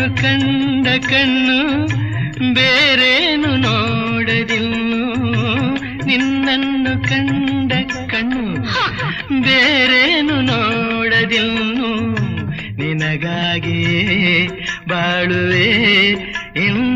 ಕಂಡ ಕಣ್ಣು ಬೇರೇನು ನೋಡದಿಲ್ಲು. ನಿನ್ನನ್ನು ಕಂಡ ಕಣ್ಣು ಬೇರೇನು ನೋಡದಿಲ್ಲು. ನಿನಗಾಗಿ ಬಾಳುವೆ ಇನ್ನು ನಾನು